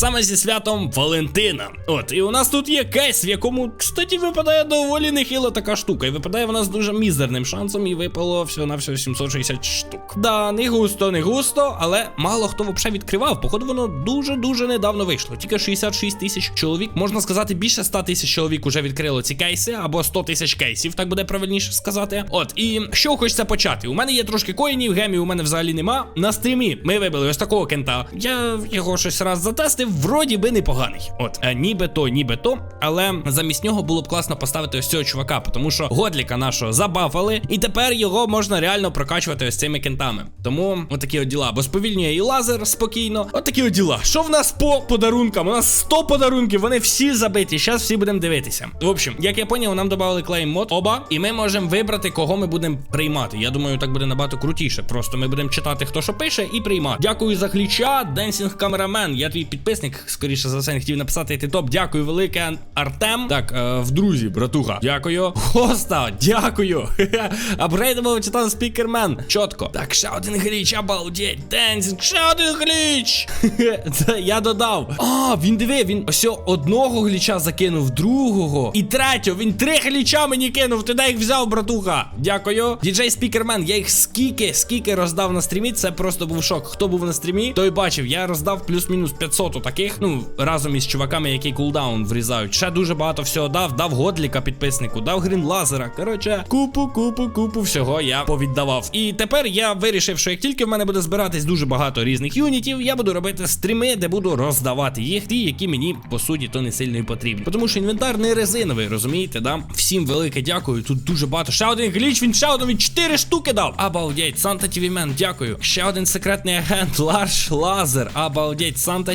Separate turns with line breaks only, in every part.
саме зі святом Валентина. От, і у нас тут є кейс, в якому, кстати, випадає доволі нехила така штука. І випадає вона з дуже мізерним шансом, і випало всього на всього 760 штук. Да, не густо, не густо, але мало хто взагалі відкривав. Походу, воно дуже-дуже недавно вийшло. Тільки 66 тисяч чоловік. Можна сказати, більше 100 тисяч чоловік уже відкрило ці кейси, або 100 тисяч кейсів, так буде правильніше сказати. От, і що хочеться почати? У мене є трошки коїнів, гемів у мене взагалі нема. На стрімі ми вибили ось такого кента. Я його щось раз затестив, вроді би непоганий. От, е, ніби то, ніби то. Але замість нього було б класно поставити ось цього чувака, тому що годліка нашого забафали, і тепер його можна реально прокачувати ось цими кентами. Тому отакі от діла. Бо сповільнює і лазер спокійно. Отакі от діла. Що в нас по подарункам? У нас 100 подарунків, вони всі забиті. Зараз всі будемо дивитися. В общем, як я поняв, нам додали клейм мод оба, і ми можемо вибрати, кого ми будемо приймати. Я думаю, так буде набагато крутіше. Просто ми будемо читати, хто що пише, і приймати. Дякую за гліча, Денсінг Камерамен. Я твій підписник, скоріше за все, не хотів написати ти топ. Дякую велике, Артем. Так, е, в друзі, братуха. Дякую. Хоста, дякую. Апгрейдував Титан Спікермен. Чотко. Так, ще один гліч, обалдеть. Денсінг, ще один гліч. Це я додав. А, він диви, він ось одного гліча закинув, другого. І третього. Він три гліча мені кинув. Ти де їх взяв, братуха? Дякую. Діджей Спікермен, я їх скільки, скільки роздав на стрімі. Це просто був шок. Хто був на стрімі, той бачив. Я роздав плюс-мінус 500 таких. Ну, разом із чуваками, які кулдаун врізають. Ще дуже багато всього дав. Дав Годліка підписнику, дав грін лазера. Коротше, купу, купу, купу всього я повіддавав. І тепер я вирішив, що як тільки в мене буде збиратись дуже багато різних юнітів, я буду робити стріми, де буду роздавати їх, ті, які мені по суті то не сильно і потрібні. Тому що інвентар не резиновий, розумієте, да? Всім велике дякую. Тут дуже багато. Ще один гліч, він ще один, він 4 штуки дав. Обалдеть, Санта TV Мен, дякую. Ще один секретний агент, Ларш Лазер. Обалдеть, Санта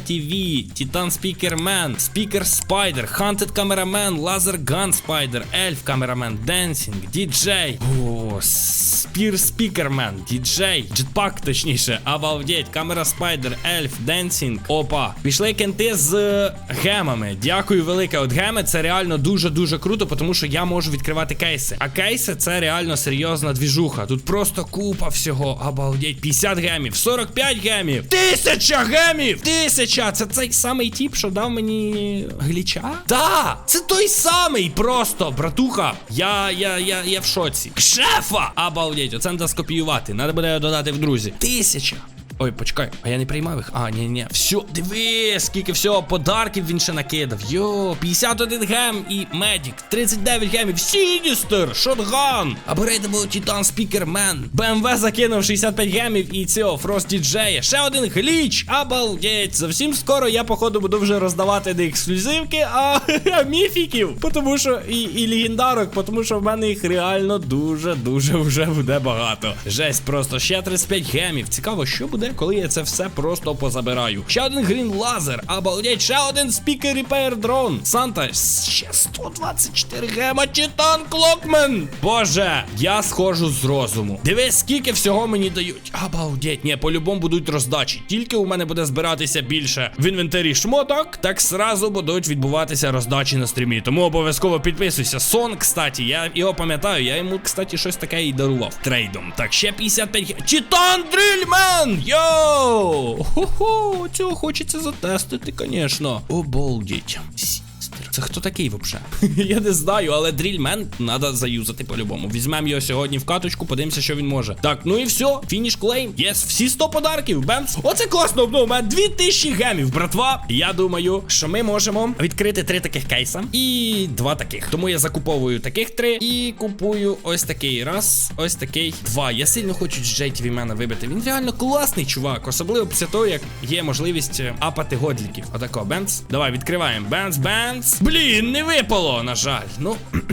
Титан Спікермен, Спікер Спайдер, Хантед Камерамен, Лазер Ган Спайдер, Ельф Камерамен, Денсінг, Діджей. Спір Спікермен, Діджей, Джетпак, точніше, обалдеть, Камера Спайдер, Ельф, Денсінг. Опа. Пішли кенти з гемами. Дякую велике. От геми це реально дуже-дуже круто, тому що я можу відкривати кейси. А кейси це реально серйозна двіжуха. Тут просто купа всього. Обалдеть, 50 гемів, 45 гемів, тисяча гемів! Тисяча! Це цей самий тіп, що дав мені гліча? Та! Це той самий просто, братуха. Я, я, я, я в шоці. Шефа! Обалдеть, оце треба скопіювати. Надо буде додати в друзі. Тисяча. Ой, почекай, а я не приймав їх. А, ні, ні. Все, диви, скільки всього подарків він ще накидав. Йо, 51 гем і медік, 39 гемів, Сіністер, Шотган, апгрейдабл Титан Спікермен, БМВ закинув 65 гемів і цього Фрост Діджея. Ще один гліч, обалдеть. Зовсім скоро я, походу, буду вже роздавати не ексклюзивки, а міфіків. Тому що і, і легендарок, тому що в мене їх реально дуже-дуже вже буде багато. Жесть, просто ще 35 гемів. Цікаво, що буде, коли я це все просто позабираю. Ще один грін лазер, обалдеть, ще один спікер репейр дрон. Санта, ще 124 гема, Титан Клокмен. Боже, я схожу з розуму. Дивись, скільки всього мені дають. Обалдеть, ні, по-любому будуть роздачі. Тільки у мене буде збиратися більше в інвентарі шмоток, так сразу будуть відбуватися роздачі на стрімі. Тому обов'язково підписуйся. Сон, кстати, я його пам'ятаю. Я йому, кстати, щось таке і дарував трейдом. Так, ще 55 ге- Титан Дрильмен! Йоу! Ху-ху, цього хочеться затестити, звісно. Обалдіть. Це хто такий вообще? Я не знаю, але дрільмен треба заюзати по-любому. Візьмемо його сьогодні в каточку, подивимося, що він може. Так, ну і все, фініш клейм. Єс, всі 100 подарків. Бемс. Оце класно. Ну, у мене 2000 гемів, братва. Я думаю, що ми можемо відкрити три таких кейса і два таких. Тому я закуповую таких три і купую ось такий раз, ось такий два. Я сильно хочу в мене вибити. Він реально класний чувак, особливо після того, як є можливість апати годліків. Отако, Бенц. Давай відкриваємо. Бенц, Бенц. Блін, не випало, на жаль. Ну.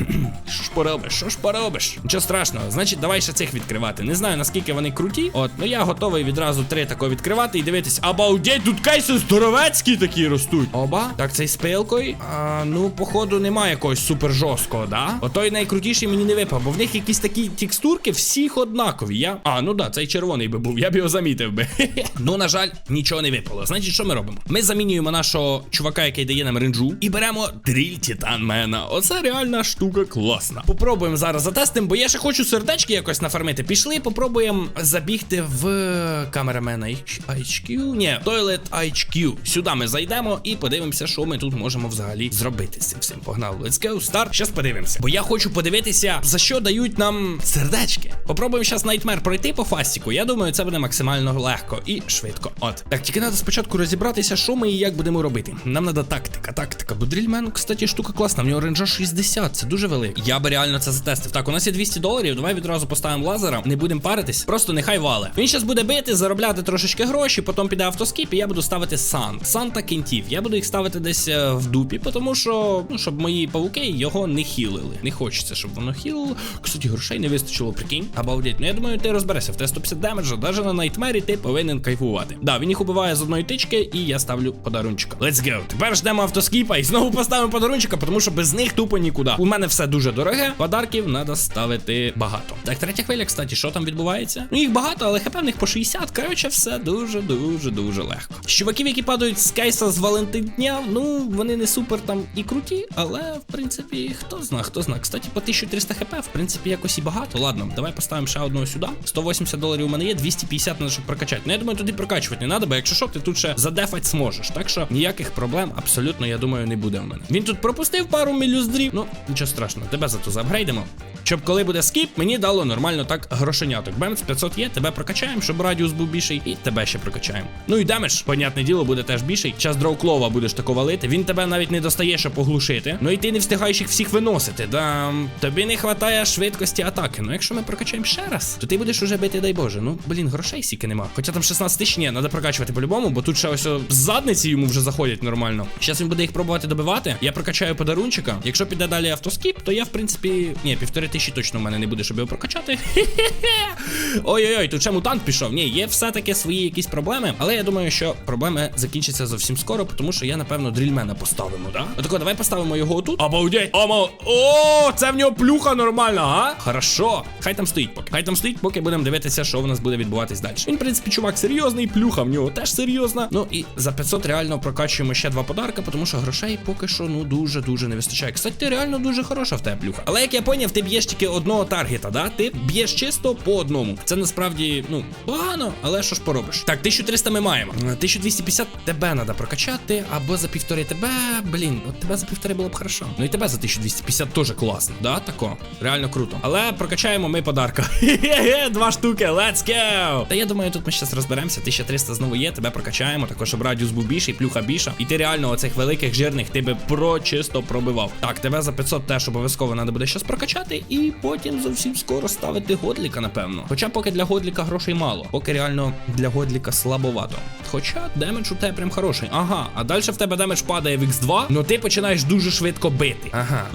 Що ж поробиш, що ж поробиш? Нічого страшного, значить, давай ще цих відкривати. Не знаю наскільки вони круті. От, ну я готовий відразу три тако відкривати і дивитись. Обалдеть, тут кейси здоровецькі такі ростуть. Оба. Так, цей з пилкою. А, ну, походу, немає якогось супер жорсткого, да? Отой найкрутіший мені не випав, бо в них якісь такі текстурки всіх однакові. Я. А, ну да, цей червоний би був, я б його замітив би. ну, на жаль, нічого не випало. Значить, що ми робимо? Ми замінюємо нашого чувака, який дає нам ренджу, і беремо дріль Титанмена. Оце реальна штука класна. Попробуємо зараз затестимо, бо я ще хочу сердечки якось нафармити. Пішли, попробуємо забігти в камерамена HQ. Ні, Toilet HQ. Сюди ми зайдемо і подивимося, що ми тут можемо взагалі зробити з цим всім. Погнали, let's go, старт. Щас подивимося. Бо я хочу подивитися, за що дають нам сердечки. Попробуємо зараз Nightmare пройти по фастіку. Я думаю, це буде максимально легко і швидко. От. Так, тільки треба спочатку розібратися, що ми і як будемо робити. Нам треба тактика, тактика. Бо дрільмен, кстати, штука класна. В нього ренджа 60, це дуже великий. Я би реально це затестив. Так, у нас є 200 доларів. Давай відразу поставимо лазера, не будемо паритись. Просто нехай вале. Він зараз буде бити, заробляти трошечки гроші, потім піде автоскіп, і я буду ставити сан. Сан та кінтів. Я буду їх ставити десь е, в дупі, тому що, ну, щоб мої павуки його не хілили. Не хочеться, щоб воно хілило. Кстати, грошей не вистачило, прикинь. Обалдеть. Ну я думаю, ти розберешся. В те 150 демеджа, навіть на найтмері ти повинен кайфувати. Да, він їх убиває з одної тички, і я ставлю подарунчика. Let's go. Тепер ждемо автоскіпа і знову поставимо подарунчика, тому що без них тупо нікуди. У мене все дуже дороге. Подарків треба ставити багато. Так, третя хвиля, кстати, що там відбувається? Ну їх багато, але хп в них по 60. Коротше, все дуже, дуже, легко. З які падають з кейса з Валентиндня, ну вони не супер там і круті, але в принципі, хто зна, хто зна. Кстати, по 1300 хп, в принципі, якось і багато. Ладно, давай поставимо ще одного сюди. 180 доларів у мене є, 250 треба, щоб прокачати. Ну я думаю, туди прокачувати не треба, бо якщо що, ти тут ще задефать зможеш. Так що ніяких проблем абсолютно, я думаю, не буде в мене. Він тут пропустив пару мілюздрів. Ну, нічого страшного, тебе зато заапгрейдимо. Щоб коли буде скіп, мені дало нормально так грошеняток. Бемц 500 є, тебе прокачаємо, щоб радіус був більший, і тебе ще прокачаємо. Ну і демедж, понятне діло, буде теж більший. Час дроуклова будеш тако валити. Він тебе навіть не достає, щоб поглушити. Ну і ти не встигаєш їх всіх виносити. Да тобі не вистачає швидкості атаки. Ну якщо ми прокачаємо ще раз, то ти будеш уже бити, дай Боже. Ну блін, грошей сіки нема. Хоча там 16 тисяч, ні, треба прокачувати по-любому, бо тут ще ось задниці йому вже заходять нормально. Зараз він буде їх пробувати добивати. Я прокачаю подарунчика. Якщо піде далі автоскіп, то я в принципі. Ні, півтори тисячі точно в мене не буде, щоб його прокачати. Ой-ой-ой, тут ще мутант пішов. Ні, є все-таки свої якісь проблеми. Але я думаю, що проблеми закінчаться зовсім скоро, тому що я, напевно, дрільмена поставимо, да? Отако, давай поставимо його отут. Обалдеть! Омо! О, це в нього плюха нормальна, а? Хорошо. Хай там стоїть поки. Хай там стоїть, поки будемо дивитися, що в нас буде відбуватись далі. Він, в принципі, чувак серйозний, плюха в нього теж серйозна. Ну і за 500 реально прокачуємо ще два подарка, тому що грошей поки що ну дуже-дуже не вистачає. Кстати, ти реально дуже хороша в тебе плюха. Але як я поняв, ти б'єш тільки одного таргета, да? Ти б'єш чисто по одному. Це насправді, ну, погано, але що ж поробиш. Так, 1300 ми маємо. Е, 1250 тебе треба прокачати, або за півтори тебе. Блін, от тебе за півтори було б хорошо. Ну і тебе за 1250 теж класно, да? Тако. Реально круто. Але прокачаємо ми подарка. Хе-хе, два штуки, let's go! Та я думаю, тут ми зараз розберемося. 1300 знову є, тебе прокачаємо, також щоб радіус був більший, плюха більша. І ти реально оцих великих жирних ти би прочисто пробивав. Так, тебе за 500 теж обов'язково треба буде щось прокачати, і потім зовсім скоро ставити годліка, напевно. Хоча поки для годліка грошей мало, поки реально для годліка слабовато. Хоча демедж у тебе прям хороший. Ага, а далі в тебе демедж падає в X2, ну ти починаєш дуже швидко бити. Ага.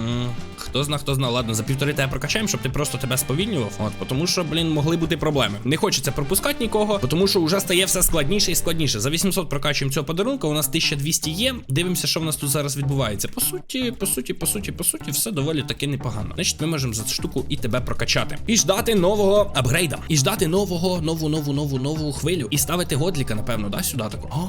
Хто зна, хто зна, ладно, за півтори тебе прокачаємо, щоб ти просто тебе сповільнював. От, тому що, блін, могли бути проблеми. Не хочеться пропускати нікого, тому що вже стає все складніше і складніше. За 800 прокачуємо цього подарунка, у нас 1200 є. Дивимося, що в нас тут зараз відбувається. По суті, по суті, по суті, по суті, все доволі таки непогано. Значить, ми можемо за цю штуку і тебе прокачати. І ждати нового апгрейда. І ждати нового, нову, нову, нову, нову хвилю. І ставити годліка, напевно, да, сюди тако.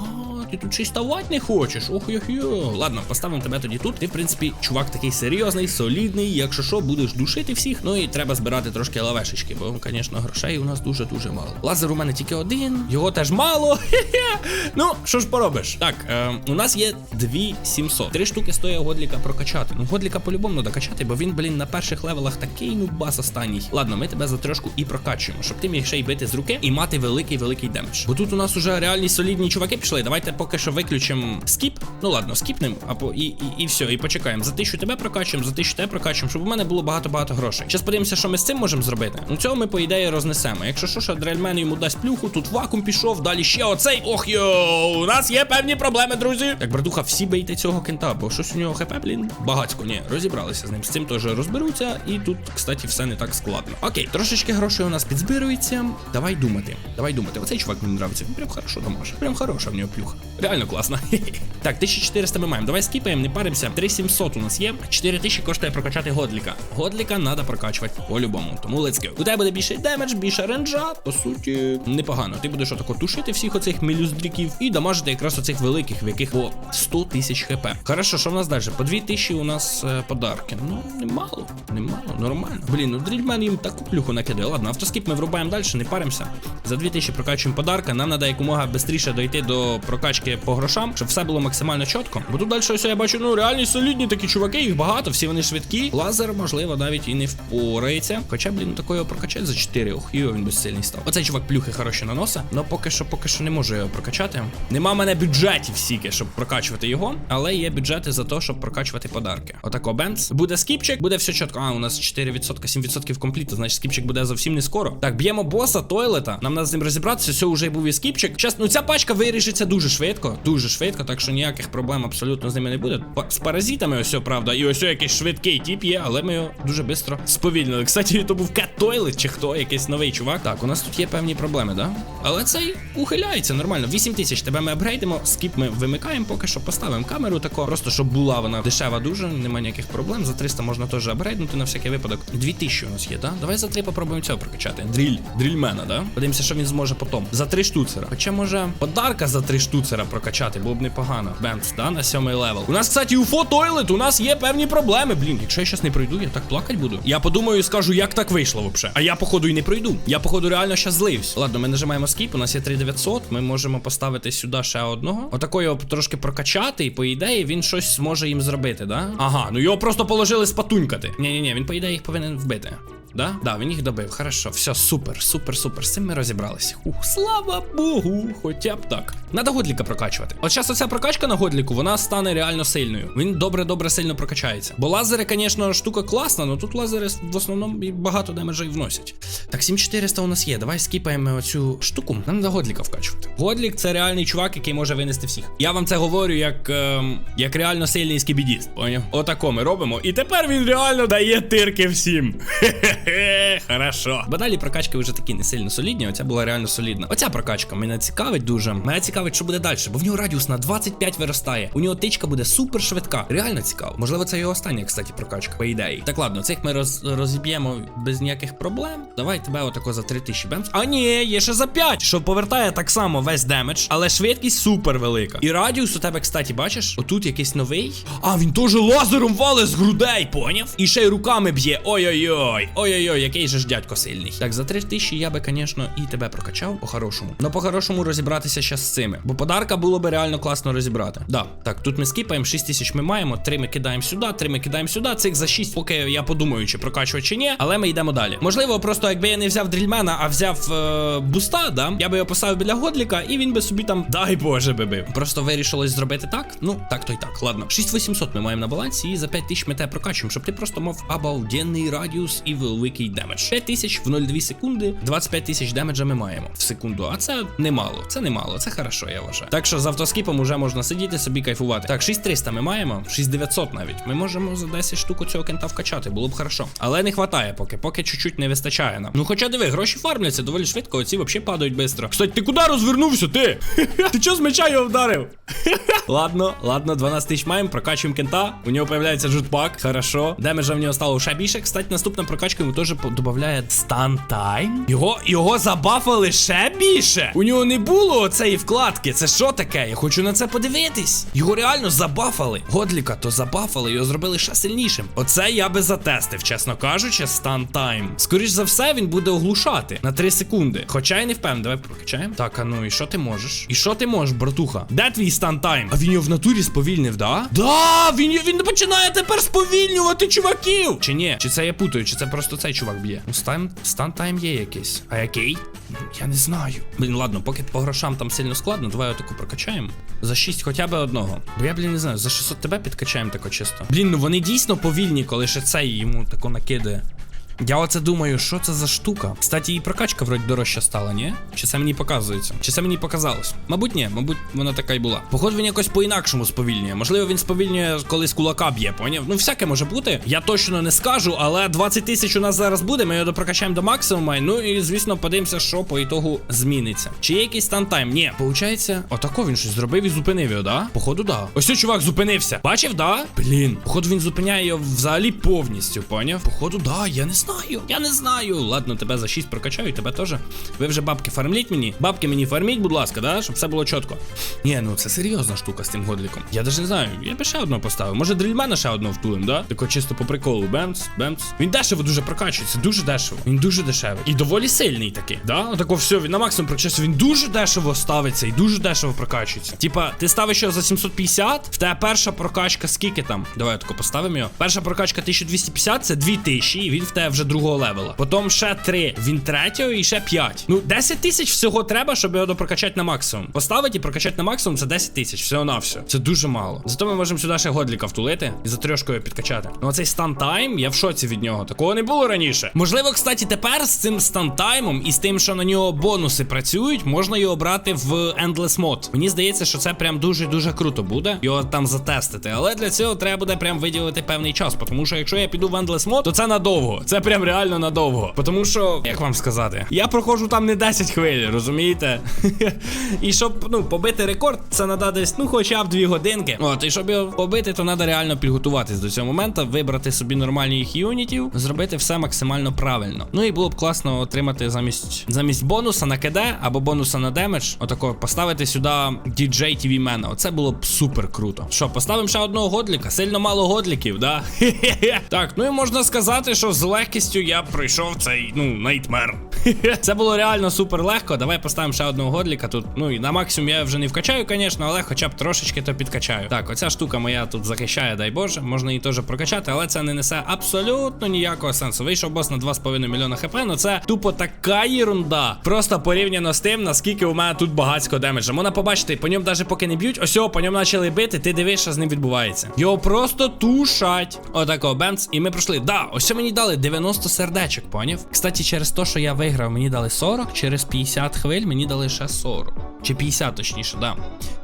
Ти тут ще й ставати не хочеш. Ох, йох йо. Ладно, поставимо тебе тоді тут. Ти, в принципі, чувак такий серйозний, солідний. Якщо що, будеш душити всіх. Ну і треба збирати трошки лавешечки, бо, звісно, грошей у нас дуже-дуже мало. Лазер у мене тільки один, його теж мало. Хе-хе. Ну, що ж поробиш? Так, е, у нас є 2700. Три штуки стоїть годліка прокачати. Ну, годліка по-любому треба качати, бо він, блін, на перших левелах такий ну бас останній. Ладно, ми тебе за трошку і прокачуємо, щоб ти міг ще й бити з руки і мати великий великий демедж. Бо тут у нас уже реальні солідні чуваки пішли. Давайте поки що виключимо скіп. Ну ладно, скіпнемо, а по і, і, і все, і почекаємо. За тисячу тебе прокачуємо, за тисячу тебе прокачуємо, щоб у мене було багато-багато грошей. Зараз подивимося, що ми з цим можемо зробити. Ну цього ми, по ідеї, рознесемо. Якщо що, що дрельмен йому дасть плюху, тут вакуум пішов, далі ще оцей. Ох йоу, у нас є певні проблеми, друзі. Так, братуха, всі бийте цього кента, бо щось у нього хп, блін, багатько. Ні, розібралися з ним. З цим теж розберуться. І тут, кстати, все не так складно. Окей, трошечки грошей у нас підзбирується. Давай думати. Давай думати. Оцей чувак мені нравиться. Він прям хорошо дамаже. Прям хороша в нього плюха. Реально класно. так, 1400 ми маємо. Давай скіпаємо, не паримося. 3700 у нас є. 4000 коштує прокачати Годліка. Годліка треба прокачувати по-любому. Тому let's go. У тебе буде більше демедж, більше ренджа. По суті, непогано. Ти будеш отако тушити всіх оцих мелюздріків і дамажити якраз оцих великих, в яких по 100 тисяч хп. Хорошо, що в нас далі? По 2000 у нас е, подарки. Ну, немало, немало, нормально. Блін, ну дрільмен їм таку плюху накидає. Ладно, автоскіп ми врубаємо далі, не паримося. За 2000 прокачуємо подарка. Нам треба якомога швидше дойти до прокачки по грошам, щоб все було максимально чітко. Бо тут далі ось я бачу, ну реальні солідні такі чуваки, їх багато, всі вони швидкі. Лазер, можливо, навіть і не впорається. Хоча, блін, такого прокачати за 4. Ох, йо, він безсильний став. Оцей чувак плюхи хороші наносить, але поки що, поки що не можу його прокачати. Нема мене бюджетів стільки, щоб прокачувати його, але є бюджети за те, щоб прокачувати подарки. Отако бенц. Буде скіпчик, буде все чітко. А, у нас 4%, 7% компліту, значить скіпчик буде зовсім не скоро. Так, б'ємо боса, тойлета. Нам треба з ним розібратися. Все, вже був і скіпчик. Час, ну ця пачка вирішиться дуже швидко, дуже швидко, так що ніяких проблем абсолютно з ними не буде. З паразитами ось, правда, і ось якийсь швидкий тіп є, але ми його дуже швидко сповільнили. Кстати, то був Кет Тойлет чи хто, якийсь новий чувак. Так, у нас тут є певні проблеми, да? Але цей ухиляється нормально. 8 тисяч тебе ми апгрейдимо, скіп ми вимикаємо, поки що поставимо камеру тако. Просто щоб була вона дешева дуже, немає ніяких проблем. За 300 можна теж апгрейднути на всякий випадок. 2000 у нас є, да? Давай за 3 попробуємо цього прокачати. Дріль, дрільмена, да? Подивимося, що він зможе потім. За 3 штуцера. Хоча може подарка за 3 штуцера прокачати, було б непогано. Бенц, да, на сьомий левел. У нас, кстати, уфо тойлет, у нас є певні проблеми. Блін, якщо я щас не пройду, я так плакати буду. Я подумаю і скажу, як так вийшло вообще. А я, походу, і не пройду. Я, походу, реально щас зливсь. Ладно, ми нажимаємо скіп, у нас є 3900. Ми можемо поставити сюди ще одного. Отако його трошки прокачати, і по ідеї він щось зможе їм зробити, да? Ага, ну його просто положили спатунькати. Ні-ні-ні, він по ідеї їх повинен вбити. Да? Да, він їх добив. Хорошо, все, супер, супер, супер. З цим ми розібралися. Ух, слава Богу, хоча б так. Надо годліка прокачувати. От зараз оця прокачка на годліку, вона стане реально сильною. Він добре-добре сильно прокачається. Бо лазери, звісно, штука класна, але тут лазери в основному багато демеджа і вносять. Так, 7400 у нас є. Давай скіпаємо оцю штуку. Нам треба годліка вкачувати. Годлік це реальний чувак, який може винести всіх. Я вам це говорю як, ем, як реально сильний скібідіст. Поняв? Отако ми робимо. І тепер він реально дає тирки всім. Хе-хе, хорошо. Бо далі прокачки вже такі не сильно солідні. Оця була реально солідна. Оця прокачка мене цікавить дуже. Мене цікавить, що буде далі, бо в нього радіус на 25 виростає. У нього тичка буде супер швидка. Реально цікаво. Можливо, це його остання, кстати, прокачка. По ідеї. Так, ладно, цих ми роз, розіб'ємо без ніяких проблем. Давай тебе отако за 3000 бемс. А ні, є ще за 5, що повертає так само весь демедж, але швидкість супер велика. І радіус у тебе, кстати, бачиш? Отут якийсь новий. А, він теж лазером валить з грудей, поняв? І ще й руками б'є. Ой-ой-ой. Ой-ой-ой, який же ж дядько сильний. Так, за 3000 я би, звісно, і тебе прокачав по-хорошому. Ну, по-хорошому розібратися ще з цими. Бо подарка було би реально класно розібрати. Да, так, тут ми скіпаємо, 6000 ми маємо, 3 ми кидаємо сюди, 3 ми кидаємо сюди. Цих за 6, поки я подумаю, чи прокачувати чи ні. Але ми йдемо далі. Можливо, просто якби я не взяв дрільмена, а взяв е, буста, да, я би його поставив біля годліка, і він би собі там, дай Боже, би бив. Просто вирішилось зробити так. Ну, так то й так. Ладно. 6800 ми маємо на балансі, і за 5000 ми тебе прокачуємо, щоб ти просто мав обалденний радіус і великий демедж. 5000 в 0,2 секунди, 25 тисяч демеджа ми маємо в секунду. А це немало. Це немало, це хорошо, я вважаю. Так що з автоскіпом уже можна сидіти собі кайфувати. Так, 6300 ми маємо, 6900 навіть. Ми можемо за 10 штук цього кента вкачати, було б хорошо. Але не хватає поки, поки чуть-чуть не вистачає нам. Ну хоча диви, гроші фармляться доволі швидко, оці взагалі падають швидко. Кстати, ти куди розвернувся, ти? ти чого з меча його вдарив? ладно, ладно, 12 тисяч маємо, прокачуємо кента. У нього появляється джутпак, хорошо. Демеджа в нього стало ще більше. Кстати, наступна прокачка йому теж додає стан тайм. Його, його забафали ще більше. У нього не було оцеї вкладки. Це що таке? Я хочу на це подивитись. Його реально забафали. Годліка то забафали, його зробили ще сильнішим. Оце я би затестив, чесно кажучи, стан тайм. Скоріш за все, він буде оглушати на 3 секунди. Хоча я не впевнений. Давай прокачаємо. Так, а ну і що ти можеш? І що ти можеш, братуха? Де твій стан тайм? А він його в натурі сповільнив, да? Да, він, він починає тепер сповільнювати чуваків. Чи ні? Чи це я путаю, чи це просто цей чувак б'є? Ну, стан, стан тайм є якийсь. А який? Я не знаю. Блін, ладно, поки по грошам там сильно складно, давай отаку прокачаємо. За 6 хоча б одного. Бо я, блін, не знаю, за 600 тебе підкачаємо тако чисто. Блін, ну вони дійсно повільні, коли ще цей йому тако накидає. Я оце думаю, що це за штука. Кстати, і прокачка вроді дорожча стала, ні? Чи це мені показується? Чи це мені показалось? Мабуть, ні, мабуть, вона така й була. Походу, він якось по-інакшому сповільнює. Можливо, він сповільнює, коли з кулака б'є, поняв? Ну, всяке може бути. Я точно не скажу, але 20 тисяч у нас зараз буде. Ми його допрокачаємо до максимуму. Ну і звісно, подивимося, що по ітогу зміниться. Чи є якийсь стантайм? Ні, получається, отако він щось зробив і зупинив його, да? Походу, да. Ось цей чувак зупинився. Бачив, да? Блін, походу він зупиняє його взагалі повністю, поняв? Походу, да, я не знаю. Я не знаю. Ладно, тебе за 6 прокачаю, тебе теж. Ви вже бабки фармліть мені. Бабки мені фарміть, будь ласка, да? Щоб все було чітко. Ні, ну це серйозна штука з тим годліком. Я навіть не знаю. Я би ще одного поставив. Може, дрільмена ще одного втулим, да? Тако чисто по приколу. Бемц, бемц. Він дешево дуже прокачується, дуже дешево. Він дуже дешевий. І доволі сильний такий. Да? Отако все, він на максимум прокачується. Він дуже дешево ставиться і дуже дешево прокачується. Типа, ти ставиш його за 750, в тебе перша прокачка скільки там? Давай тако поставимо його. Перша прокачка 1250, це 2000, і він в тебе вже другого левела. Потім ще 3, він третього і ще 5. Ну, 10 тисяч всього треба, щоб його допрокачати на максимум. Поставити і прокачати на максимум це 10 тисяч, всього на все. Це дуже мало. Зато ми можемо сюди ще годліка втулити і за трьошку його підкачати. Ну, оцей стан-тайм, я в шоці від нього. Такого не було раніше. Можливо, кстати, тепер з цим стан-таймом і з тим, що на нього бонуси працюють, можна його брати в Endless Mod. Мені здається, що це прям дуже-дуже круто буде його там затестити. Але для цього треба буде прям виділити певний час. Тому що якщо я піду в Endless Mod, то це надовго. Це прям реально надовго. Тому що, як вам сказати, я проходжу там не 10 хвиль, розумієте? і щоб ну побити рекорд, це треба десь, ну, хоча б 2 годинки. От, і щоб його побити, то треба реально підготуватись до цього моменту, вибрати собі нормальні їх юнітів, зробити все максимально правильно. Ну і було б класно отримати замість замість бонуса на КД або бонуса на демедж, отако поставити сюди DJ TV Мена. Оце було б супер круто. Що, поставимо ще одного годліка? Сильно мало годліків, да? так, ну і можна сказати, що з легкістю я пройшов цей, ну, найтмер. Це було реально супер легко. Давай поставимо ще одного годліка тут. Ну і на максимум я вже не вкачаю, звісно, але хоча б трошечки то підкачаю. Так, оця штука моя тут захищає, дай Боже. Можна її теж прокачати, але це не несе абсолютно ніякого сенсу. Вийшов бос на 2,5 мільйона хп, ну це тупо така єрунда. Просто порівняно з тим, наскільки у мене тут багатсько демеджа. Можна побачити, по ньому навіть поки не б'ють. Ось його, по ньому почали бити, ти дивиш, що з ним відбувається. Його просто тушать. Отако, бемц, і ми пройшли. Да, ось мені дали 90 сердечок, поняв? Кстати, через те, що я виграв, мені дали 40, через 50 хвиль мені дали ще 40. Чи 50, точніше, да.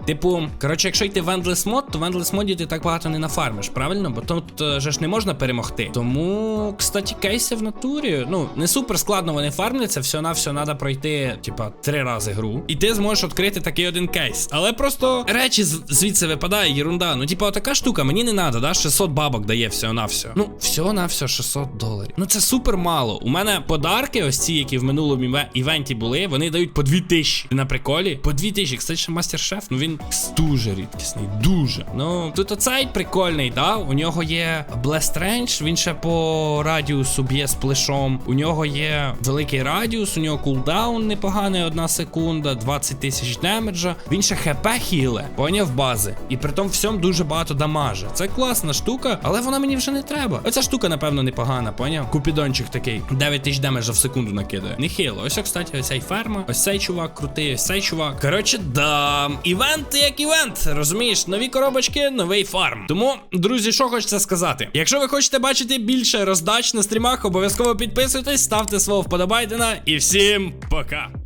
Типу, коротше, якщо йти в Endless Mod, то в Endless моді ти так багато не нафармиш, правильно? Бо тут е, же ж не можна перемогти. Тому, кстати, кейси в натурі, ну, не супер складно вони фармляться, все на все треба пройти, типа, три рази гру. І ти зможеш відкрити такий один кейс. Але просто речі звідси випадає, єрунда. Ну, типа, така штука, мені не треба, да? 600 бабок дає все на все. Ну, все на все 600 доларів. Ну це супер мало. У мене подарки, ось ці, які в минулому іве- івенті були, вони дають по 2000. Ти на приколі? По 2000. Кстати, ще мастер-шеф, ну він дуже рідкісний, дуже. Ну, тут оцей прикольний, да? У нього є Blast Range, він ще по радіусу б'є з плешом. У нього є великий радіус, у нього кулдаун непоганий, одна секунда, 20 тисяч демеджа. Він ще хп хіле, поняв бази. І при тому всьому дуже багато дамажа. Це класна штука, але вона мені вже не треба. Оця штука, напевно, непогана, поняв? Купідончик такий. 9 тисяч демеджа в секунду накидає. Нехило. Ось, кстати, ось цей ферма, ось цей чувак крутий, ось цей чувак. Коротше, да. Івент як івент. Розумієш, нові коробочки, новий фарм. Тому, друзі, що хочеться сказати? Якщо ви хочете бачити більше роздач на стрімах, обов'язково підписуйтесь, ставте свого вподобайдена і всім пока.